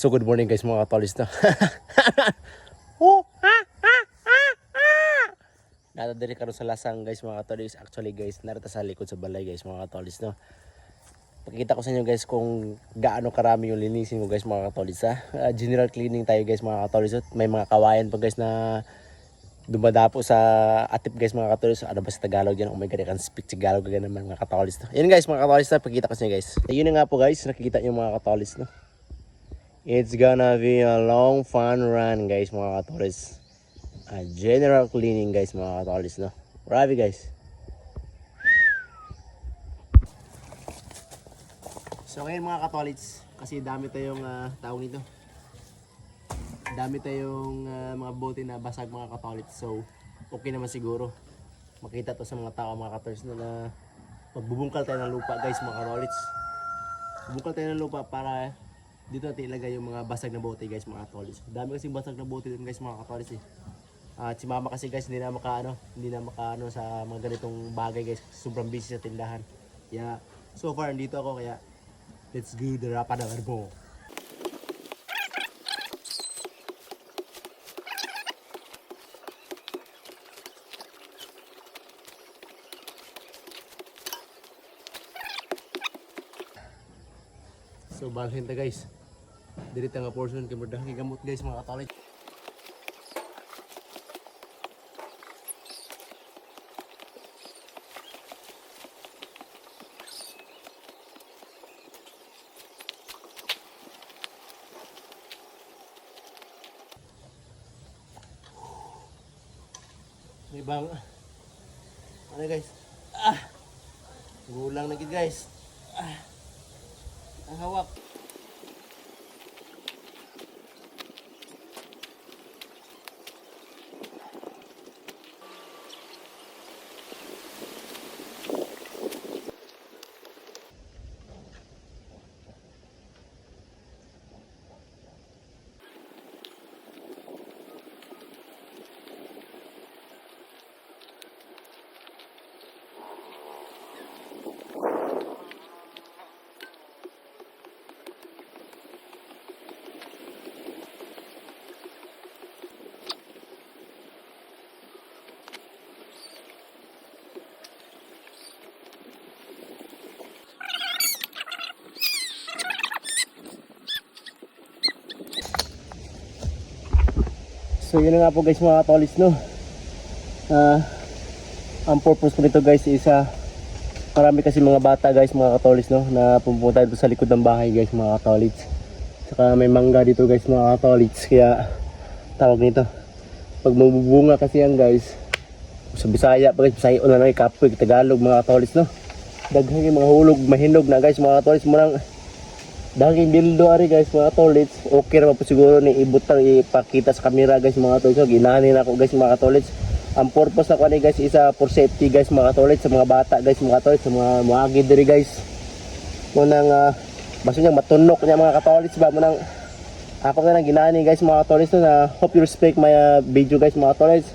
So good morning guys mga katolis na. oh, ha, ha, ha, ha. Nata diri karon sa lasang guys mga katolis. Actually guys, narita sa likod sa balay guys mga katolis no. Pakita ko sa inyo guys kung gaano karami yung linisin ko guys mga katolis ha. Ah, general cleaning tayo guys mga katolis. May mga kawayan pa guys na dumadapo sa atip guys mga katolis. Ano ba sa Tagalog yan? Oh my god, I can speak Tagalog ganun naman mga katolis. No? Yun guys mga katolis na pakita ko sa inyo guys. Ayun na nga po guys, nakikita nyo mga katolis no. It's gonna be a long fun run guys mga katolis. A general cleaning guys mga katolis no. Grabe guys. So ngayon mga katolits, kasi dami tayong uh, tawag nito. Dami tayong ah, mga bote na basag mga katolits. So okay naman siguro. Makita to sa mga tao mga katolits na, na magbubungkal tayo ng lupa guys mga katolits. Bubungkal tayo ng lupa para dito natin ilagay yung mga basag na bote guys mga katolits. Dami kasing basag na bote dun guys mga katolits eh. At si mama kasi guys hindi na makaano, hindi na makaano sa mga ganitong bagay guys. Sobrang busy sa tindahan. Kaya so far nandito ako kaya let's go the rapada mo. So balhin ta guys. Diri ta nga portion kay mudah gamot guys mga katolik. May bang ano guys? Ah! Gulang na gid guys. Ah! Ang hawak. So yun nga po guys mga katolis no. Ah, ang purpose ko nito guys is ah, marami kasi mga bata guys mga katolis no na pupunta dito sa likod ng bahay guys mga katolis. Saka may mangga dito guys mga katolis kaya tawag nito. Pag mabubunga kasi yan guys sa Bisaya pa guys, Bisaya na lang ikapoy, Tagalog mga katolis no. Daghang yung mga hulog, mahinog na guys mga katolis mo nang Daging dildo ari guys mga tolits. Okay ra po siguro ni ibutang ipakita sa camera guys mga tolits. So, ginahanin ako guys mga tolits. Ang purpose na ko ni guys isa for safety guys mga tolits sa mga bata guys mga tolits sa mga muagi diri guys. Mo nang uh, basta niya matunok niya mga katolits ba mo nang ako nga nang ginani guys mga no, na hope you respect my uh, video guys mga tolits.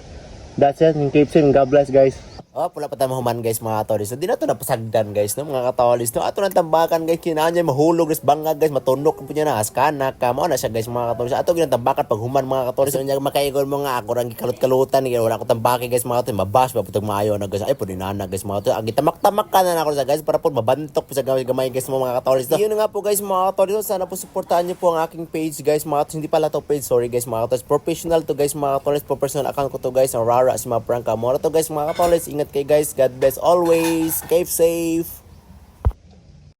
That's it. And keep safe and God bless guys. Oh, pula pa tayo mahuman guys mga katolis. So, di na to napasagdan guys no mga katolis. No, ato nang tambakan guys kinahanglan niya mahulog guys bangag guys matunok po niya na askana ka mo na siya guys mga katolis. Ato ginatambakan pag human mga katolis. So, niya makaigon mo nga ako rang gikalot-kalutan wala ko tambaki guys mga katolis. Mabas ba putog maayo na guys. Ay pud na guys mga katolis. Ang gitamak-tamak ka na ako sa guys para po mabantok po sa gamay gamay guys mga katolis. No? Yun na nga po guys mga katolis. Sana po suportahan niyo po ang aking page guys mga katolis. Hindi pala to page sorry guys mga katolis. Professional to guys mga katolis. Po personal account ko to guys. Ang Rara si Maprank Kamora to guys mga katolis. Ingat kay guys. God bless always. Keep safe.